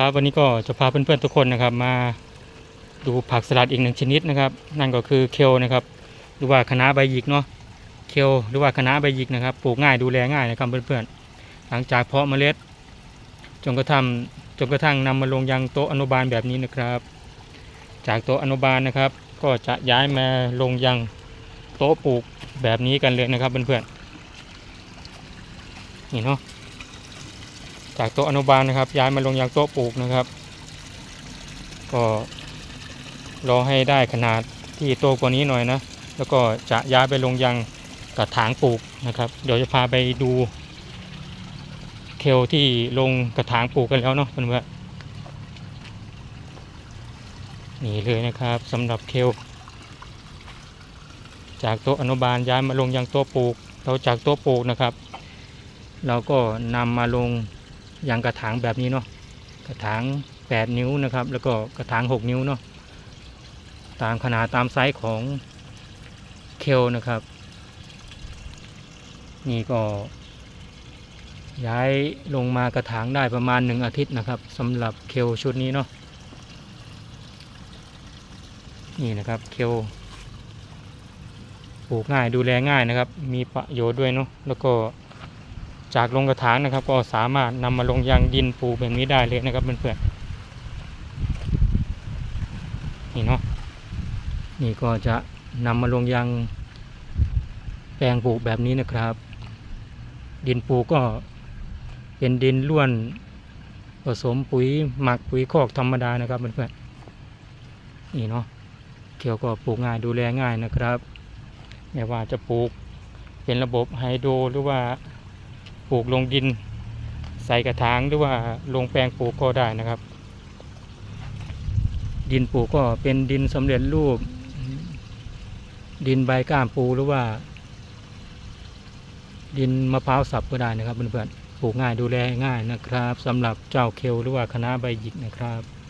ครับวันนี้ก็จะพาเพื่อนๆทุกคนนะครับ มาดูผักสลัดอีกหนึ่งชนิดนะครับ นั่นก็คือเคลนะครับหรือว่าคะน้าใบหยิกเนาะเคลหรือว่าคะน้าใบหยิกนะครับปลูกง่ายดูแลง่ายนะครับเพื่อนๆหลังจากเพาะเมล็ดจนกระทั่งจนกระทั่งนำมาลงยังโต๊ะอนุบาลแบบนี้นะครับ จากโต๊ะอนุบาลนะครับ ก็จะย้ายมาลงยังโต๊ะปลูกแบบนี้กันเลยนะครับเพื่อนๆนี่เนาะ จากโต๊ะอนุบาลนะครับ ย้ายมาลงยังโต๊ะปลูกนะครับ ก็รอให้ได้ขนาดที่โตกว่านี้หน่อยนะ แล้วก็จะย้ายไปลงยังกระถางปลูกนะครับ เดี๋ยวจะพาไปดู เคลที่ลงกระถางปลูกกันแล้วเนาะเพื่อนๆนี่เลยนะครับสำหรับเคลจากโต๊ะอนุบาลย้ายมาลงยังโต๊ะปลูกเราจากโต๊ะปลูกนะครับ เราก็นำมาลง อย่างกระถางแบบนี้เนาะกระถาง 8 นิ้วนะครับ แล้วก็กระถาง 6 นิ้วเนาะตามขนาดตามไซส์ของเคลนะครับ นี่ก็ ย้ายลงมากระถางได้ประมาณ 1 อาทิตย์นะครับสำหรับเคลชุดนี้เนาะนี่นะครับเคลปลูกง่ายดูแลง่ายนะครับ มีประโยชน์ด้วยเนาะแล้วก็ จากลงกระถางนะครับ ก็สามารถนำมาลงยังดินปูแบบนี้ได้เลยนะครับเพื่อนๆนี่เนาะนี่ก็จะนำมาลงยังแปลงปลูกแบบนี้นะครับ ดินปูก็เป็นดินล้วนผสมปุ๋ยหมักปุ๋ยคอกธรรมดานะครับเพื่อนๆนี่เนาะเกี่ยวก็ปลูกง่ายดูแลง่ายนะครับไม่ว่าจะปลูกเป็นระบบไฮโดรหรือว่า ลูกลงดิน ใส่กระถางหรือว่าลงแปลงปลูกก็ได้นะครับ ดินปลูกก็เป็นดินสำเร็จรูป ดินใบก้ามปูหรือว่า ดินมะพร้าวสับก็ได้นะครับเพื่อนๆปลูกง่ายดูแลง่ายนะครับสำหรับเจ้าเคลหรือว่าคณะใบหยิกนะครับ